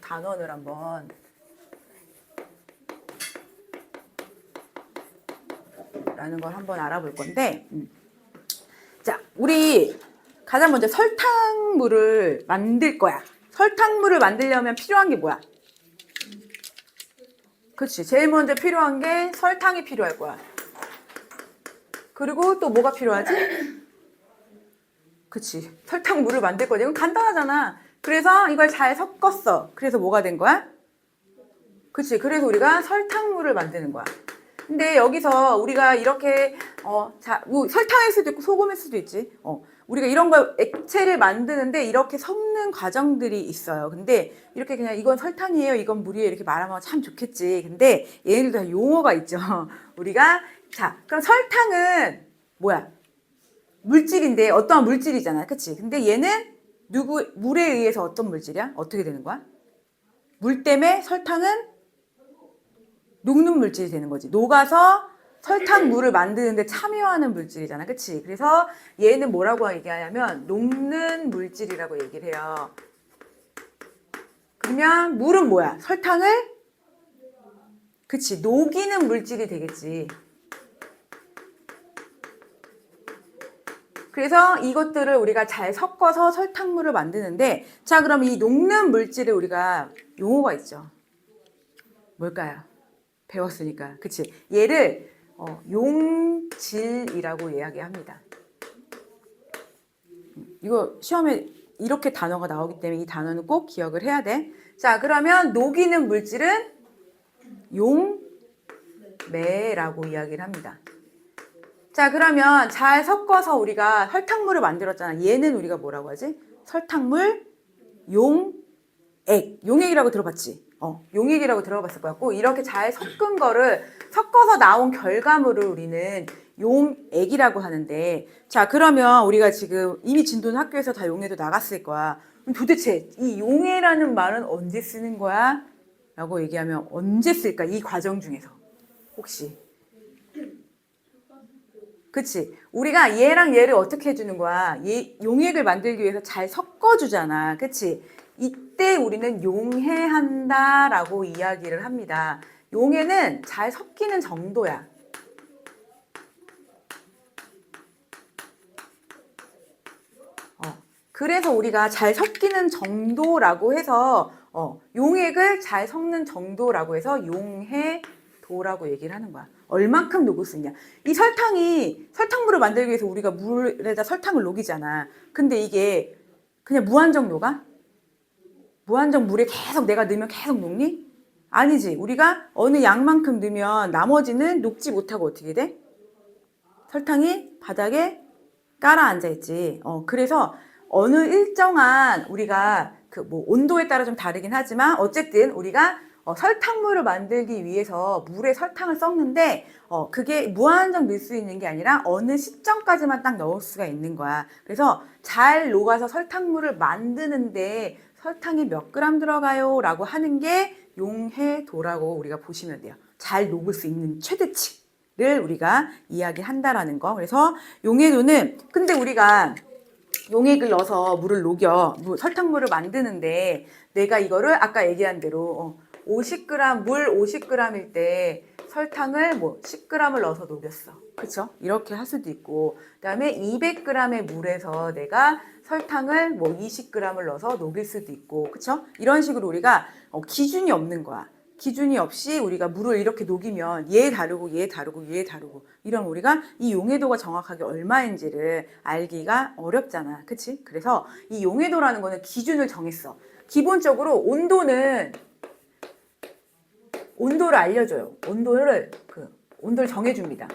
단원을 한번. 라는 걸 한번 알아볼 건데. 음. 자 우리 가장 먼저 설탕물을 만들 거야. 설탕물을 만들려면 필요한 게 뭐야? 그렇지 제일 먼저 필요한 게 설탕이 필요할 거야. 그리고 또 뭐가 필요하지? 그치. 설탕물을 만들 거지. 이건 간단하잖아 그래서 이걸 잘 섞었어 그래서 뭐가 된 거야 그치 그래서 우리가 설탕물을 만드는 거야 근데 여기서 우리가 이렇게 어, 자, 뭐 설탕일 수도 있고 소금일 수도 있지. 어, 우리가 이런 걸 액체를 만드는데 이렇게 섞는 과정들이 있어요. 근데 이렇게 그냥 이건 설탕이에요, 이건 물이에요 이렇게 말하면 참 좋겠지. 근데 얘네들도 다 용어가 있죠. 우리가 자, 그럼 설탕은 뭐야? 물질인데 어떠한 물질이잖아, 그렇지? 근데 얘는 누구 물에 의해서 어떤 물질이야? 어떻게 되는 거야? 물 때문에 설탕은 녹는 물질이 되는 거지. 녹아서 설탕 물을 만드는데 참여하는 물질이잖아. 그치? 그래서 얘는 뭐라고 얘기하냐면 녹는 물질이라고 얘기를 해요. 그러면 물은 뭐야? 설탕을 그치? 녹이는 물질이 되겠지. 그래서 이것들을 우리가 잘 섞어서 설탕물을 만드는데 자 그럼 이 녹는 물질을 우리가 용어가 있죠. 뭘까요? 배웠으니까. 그치? 얘를 어, 용질이라고 이야기합니다. 이거 시험에 이렇게 단어가 나오기 때문에 이 단어는 꼭 기억을 해야 돼. 자, 그러면 녹이는 물질은 용매라고 이야기를 합니다. 자, 그러면 잘 섞어서 우리가 설탕물을 만들었잖아. 얘는 우리가 뭐라고 하지? 설탕물 용액. 용액이라고 들어봤지? 어, 용액이라고 들어봤을 거야. 꼭 이렇게 잘 섞은 거를 섞어서 나온 결과물을 우리는 용액이라고 하는데 자 그러면 우리가 지금 이미 진도는 학교에서 다 용해도 나갔을 거야. 그럼 도대체 이 용해라는 말은 언제 쓰는 거야? 라고 얘기하면 언제 쓸까? 이 과정 중에서 혹시 그치? 우리가 얘랑 얘를 어떻게 해주는 거야? 얘, 용액을 만들기 위해서 잘 섞어주잖아. 그치? 이때 우리는 용해한다 라고 이야기를 합니다. 용해는 잘 섞이는 정도야. 어, 그래서 우리가 잘 섞이는 정도라고 해서 어, 용액을 잘 섞는 정도라고 해서 용해 도라고 얘기를 하는 거야. 얼만큼 녹을 수 있냐. 이 설탕이 설탕물을 만들기 위해서 우리가 물에다 설탕을 녹이잖아. 근데 이게 그냥 무한정 녹아? 무한정 물에 계속 내가 넣으면 계속 녹니? 아니지. 우리가 어느 양만큼 넣으면 나머지는 녹지 못하고 어떻게 돼? 설탕이 바닥에 깔아 앉아 있지. 어, 그래서 어느 일정한 우리가 그 뭐 온도에 따라 좀 다르긴 하지만 어쨌든 우리가 어, 설탕물을 만들기 위해서 물에 설탕을 섞는데 어, 그게 무한정 넣을 수 있는 게 아니라 어느 시점까지만 딱 넣을 수가 있는 거야. 그래서 잘 녹아서 설탕물을 만드는데 설탕이 몇 그램 들어가요? 라고 하는 게 용해도라고 우리가 보시면 돼요. 잘 녹을 수 있는 최대치를 우리가 이야기한다라는 거. 그래서 용해도는 근데 우리가 용액을 넣어서 물을 녹여 물, 설탕물을 만드는데 내가 이거를 아까 얘기한 대로 50g 물 50g일 때 설탕을 뭐 10g을 넣어서 녹였어. 그쵸? 이렇게 할 수도 있고 그다음에 200g의 물에서 내가 설탕을 뭐 20g을 넣어서 녹일 수도 있고 그쵸? 이런 식으로 우리가 어, 기준이 없는 거야. 기준이 없이 우리가 물을 이렇게 녹이면 얘 다르고 얘 다르고 얘 다르고 이런 우리가 이 용해도가 정확하게 얼마인지를 알기가 어렵잖아. 그치? 그래서 이 용해도라는 거는 기준을 정했어. 기본적으로 온도는 온도를 알려줘요. 온도를 그 온도를 정해줍니다.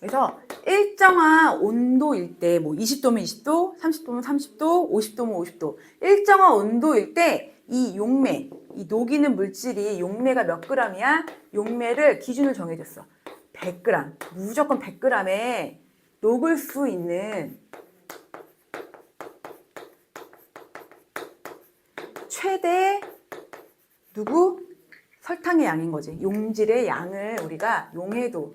그래서 일정한 온도일 때, 뭐 20도면 20도, 30도면 30도, 50도면 50도. 일정한 온도일 때 이 용매, 이 녹이는 물질이 용매가 몇 그램이야? 용매를 기준을 정해줬어. 100g. 무조건 100g에 녹을 수 있는 최대 누구? 설탕의 양인 거지. 용질의 양을 우리가 용해도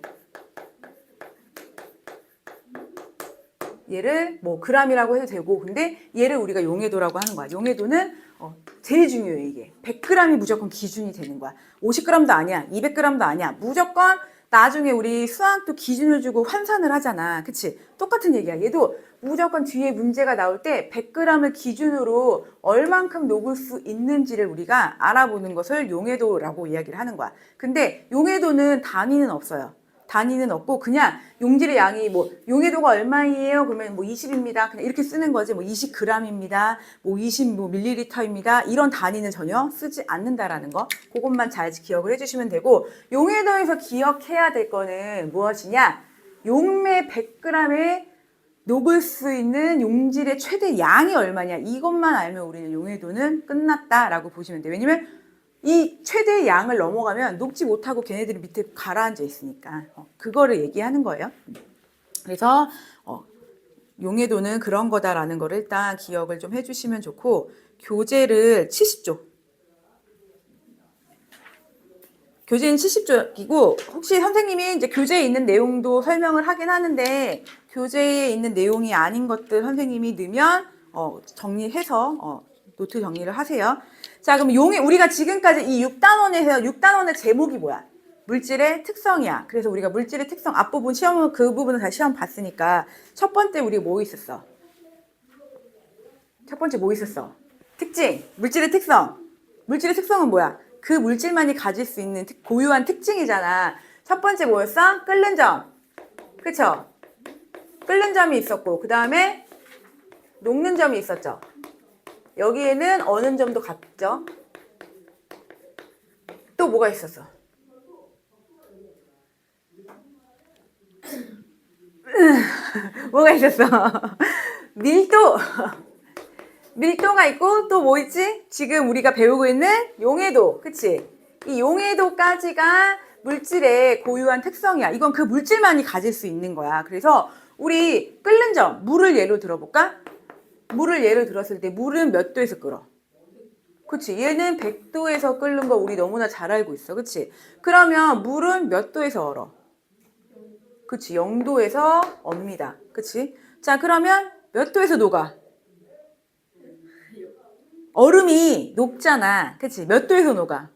얘를 뭐 g이라고 해도 되고 근데 얘를 우리가 용해도라고 하는 거야. 용해도는 어, 제일 중요해 이게. 100g이 무조건 기준이 되는 거야. 50g도 아니야. 200g도 아니야. 무조건 나중에 우리 수학도 기준을 주고 환산을 하잖아. 그치? 똑같은 얘기야. 얘도 무조건 뒤에 문제가 나올 때 100g을 기준으로 얼만큼 녹을 수 있는지를 우리가 알아보는 것을 용해도라고 이야기를 하는 거야. 근데 용해도는 단위는 없어요. 단위는 없고 그냥 용질의 양이 뭐 용해도가 얼마예요? 그러면 뭐 20입니다. 그냥 이렇게 쓰는 거지. 뭐 20g입니다. 뭐20 뭐 밀리리터입니다. 이런 단위는 전혀 쓰지 않는다라는 거. 그것만 잘 기억을 해 주시면 되고 용해도에서 기억해야 될 거는 무엇이냐? 용매 100g에 녹을 수 있는 용질의 최대 양이 얼마냐 이것만 알면 우리는 용해도는 끝났다라고 보시면 돼요. 왜냐면 이 최대 양을 넘어가면 녹지 못하고 걔네들이 밑에 가라앉아 있으니까 어, 그거를 얘기하는 거예요. 그래서 어, 용해도는 그런 거다라는 거를 일단 기억을 좀 해주시면 좋고 교재를 70조 교재는 70쪽이고 혹시 선생님이 이제 교재에 있는 내용도 설명을 하긴 하는데 교재에 있는 내용이 아닌 것들 선생님이 넣으면 어, 정리해서 어, 노트 정리를 하세요. 자, 그럼 용의 우리가 지금까지 이 6단원에서 6단원의 제목이 뭐야? 물질의 특성이야. 그래서 우리가 물질의 특성 앞부분 시험은 그 부분은 다 시험 봤으니까 첫 번째 우리 뭐 있었어? 첫 번째 뭐 있었어? 특징, 물질의 특성. 물질의 특성은 뭐야? 그 물질만이 가질 수 있는 특- 고유한 특징이잖아. 첫 번째 뭐였어? 끓는 점. 그쵸? 끓는 점이 있었고, 그 다음에 녹는 점이 있었죠. 여기에는 어는 점도 같죠? 또 뭐가 있었어? 뭐가 있었어? 밀도. 밀도가 있고 또 뭐 있지? 지금 우리가 배우고 있는 용해도. 그치? 이 용해도까지가 물질의 고유한 특성이야. 이건 그 물질만이 가질 수 있는 거야. 그래서 우리 끓는 점, 물을 예로 들어볼까? 물을 예를 들었을 때 물은 몇 도에서 끓어? 그치? 얘는 100도에서 끓는 거 우리 너무나 잘 알고 있어. 그치? 그러면 물은 몇 도에서 얼어? 그치? 0도에서 업니다. 그치? 자, 그러면 몇 도에서 녹아? 얼음이 녹잖아. 그치? 몇 도에서 녹아?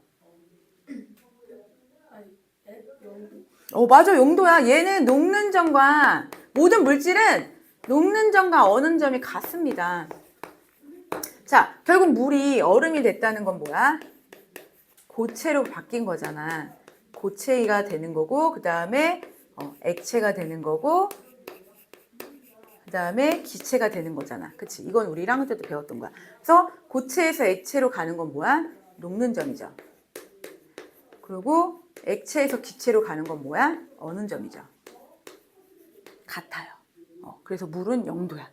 어, 맞아. 용도야. 얘는 녹는 점과 모든 물질은 녹는 점과 어는 점이 같습니다. 자, 결국 물이 얼음이 됐다는 건 뭐야? 고체로 바뀐 거잖아. 고체가 되는 거고, 그 다음에 어, 액체가 되는 거고, 그 다음에 기체가 되는 거잖아. 그치? 이건 우리 1학년 때도 배웠던 거야. 그래서 고체에서 액체로 가는 건 뭐야? 녹는 점이죠. 그리고 액체에서 기체로 가는 건 뭐야? 어는 점이죠. 같아요. 어, 그래서 물은 0도야.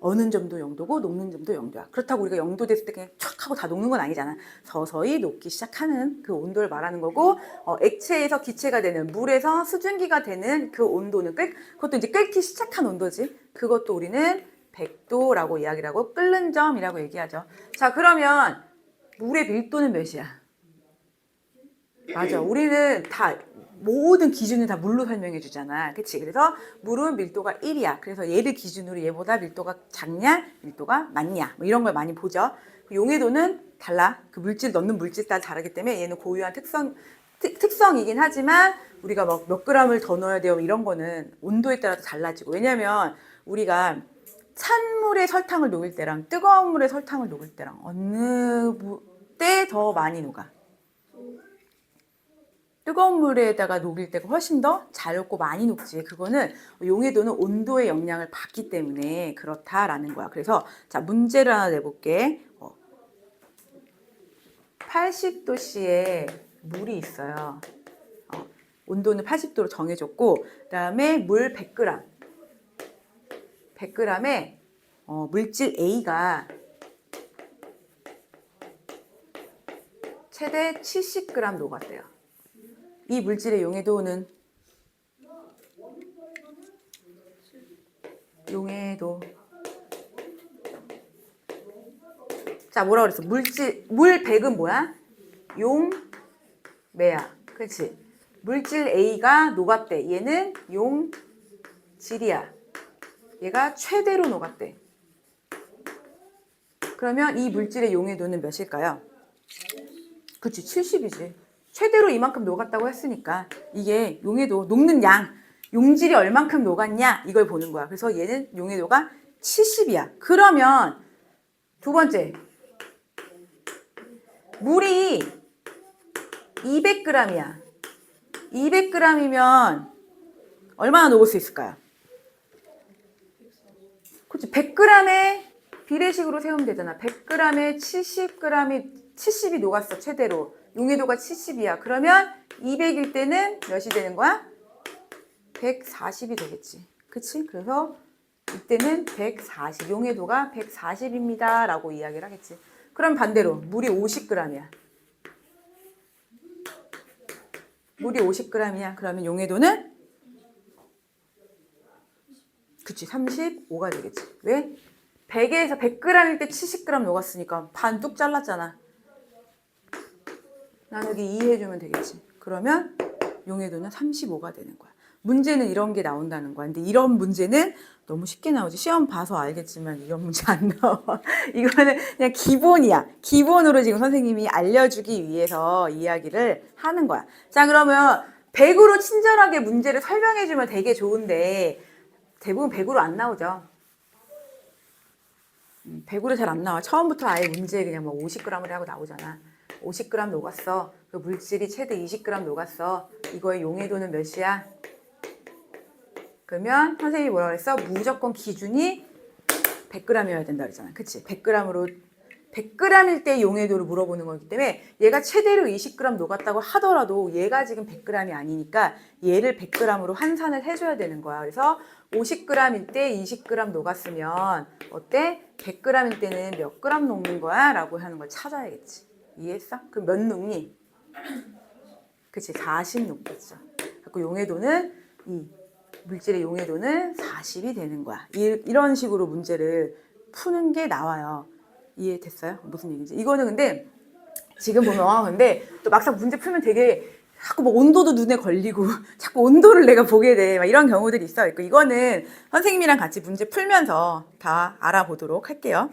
어는 점도 0도고 녹는 점도 0도야. 그렇다고 우리가 0도 됐을 때 그냥 촥 하고 다 녹는 건 아니잖아. 서서히 녹기 시작하는 그 온도를 말하는 거고 어, 액체에서 기체가 되는 물에서 수증기가 되는 그 온도는 끓 그것도 이제 끓기 시작한 온도지. 그것도 우리는 100도라고 이야기를 하고 끓는 점이라고 얘기하죠. 자, 그러면 물의 밀도는 몇이야? 맞아. 우리는 다 모든 기준을 다 물로 설명해 주잖아. 그치? 그래서 물은 밀도가 1이야. 그래서 얘를 기준으로 얘보다 밀도가 작냐, 밀도가 많냐. 뭐 이런 걸 많이 보죠. 그 용해도는 달라. 그 물질 넣는 물질 따라 다르기 때문에 얘는 고유한 특성, 특, 특성이긴 하지만 우리가 막 몇 그램을 더 넣어야 돼요. 이런 거는 온도에 따라서 달라지고. 왜냐면 우리가 찬물에 설탕을 녹일 때랑 뜨거운 물에 설탕을 녹일 때랑 어느 때 더 많이 녹아? 뜨거운 물에다가 녹일 때가 훨씬 더 잘 녹고 많이 녹지. 그거는 용해도는 온도의 영향을 받기 때문에 그렇다라는 거야. 그래서 자 문제를 하나 내볼게. 어, 80도씨에 물이 있어요. 어, 온도는 80도로 정해졌고 그 다음에 물 100g. 100g에 어, 물질 A가 최대 70g 녹았대요. 이 물질의 용해도는? 용해도. 자 뭐라 그랬어? 물질 물 100은 뭐야? 용매야. 그렇지. 물질 A가 녹았대. 얘는 용질이야. 얘가 최대로 녹았대. 그러면 이 물질의 용해도는 몇일까요? 그치, 70이지. 최대로 이만큼 녹았다고 했으니까 이게 용해도, 녹는 양, 용질이 얼만큼 녹았냐 이걸 보는 거야. 그래서 얘는 용해도가 70이야. 그러면 두 번째, 물이 200g이야. 200g이면 얼마나 녹을 수 있을까요? 그렇지. 100g에 비례식으로 세우면 되잖아. 100g에 70g이 70이 녹았어. 최대로. 용해도가 70이야. 그러면 200일 때는 몇이 되는 거야? 140이 되겠지. 그치? 그래서 이때는 140, 용해도가 140입니다. 라고 이야기를 하겠지. 그럼 반대로 물이 50g이야. 물이 50g이야. 그러면 용해도는 그치 35가 되겠지. 왜? 100에서 100g일 때 70g 녹았으니까 반 뚝 잘랐잖아. 나누기 2 해주면 되겠지. 그러면 용해도는 35가 되는 거야. 문제는 이런 게 나온다는 거야. 근데 이런 문제는 너무 쉽게 나오지. 시험 봐서 알겠지만 이런 문제 안 나와. 이거는 그냥 기본이야. 기본으로 지금 선생님이 알려주기 위해서 이야기를 하는 거야. 자, 그러면 100으로 친절하게 문제를 설명해주면 되게 좋은데 대부분 100으로 안 나오죠. 100으로 잘 안 나와. 처음부터 아예 문제에 그냥 뭐 50g을 하고 나오잖아. 50g 녹았어. 그 물질이 최대 20g 녹았어. 이거의 용해도는 몇이야? 그러면 선생님이 뭐라 그랬어? 무조건 기준이 100g이어야 된다 그랬잖아. 그치? 100g으로 100g일 때 용해도를 물어보는 거기 때문에 얘가 최대로 20g 녹았다고 하더라도 얘가 지금 100g이 아니니까 얘를 100g으로 환산을 해줘야 되는 거야. 그래서 50g일 때 20g 녹았으면 어때? 100g일 때는 몇 g 녹는 거야? 라고 하는 걸 찾아야겠지. 이해했어? 그럼 몇 녹니? 그치? 40 녹겠죠. 그래서 용해도는 이 물질의 용해도는 40이 되는 거야. 이, 이런 식으로 문제를 푸는 게 나와요. 이해됐어요? 무슨 얘기인지. 이거는 근데 지금 보면 근데 또 막상 문제 풀면 되게 자꾸 뭐 온도도 눈에 걸리고 자꾸 온도를 내가 보게 돼. 막 이런 경우들이 있어요. 이거는 선생님이랑 같이 문제 풀면서 다 알아보도록 할게요.